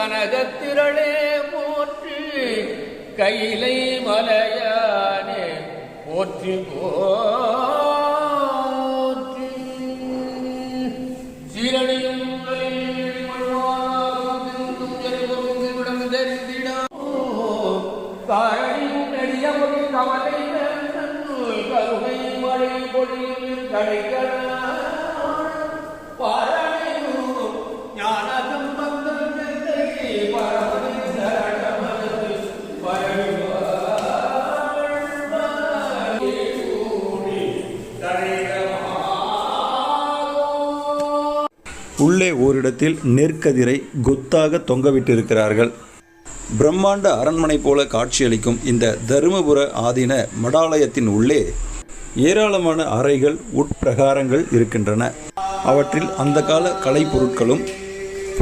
கனகத்திரளே போற்றி கையிலை மலையானே போற்றி போற்றி சீரணியும் காரணியும் நெடிய ஒரு கவலை கருணை மழை பொழியும் கடைகள் உள்ளே ஓரிடத்தில் நெற்கதிரை கொத்தாக தொங்கவிட்டிருக்கிறார்கள். பிரம்மாண்ட அரண்மனை போல காட்சியளிக்கும் இந்த தருமபுர ஆதீன மடாலயத்தின் உள்ளே ஏராளமான அறைகள் உட்பிரகாரங்கள் இருக்கின்றன. அவற்றில் அந்த கால கலைப்பொருட்களும்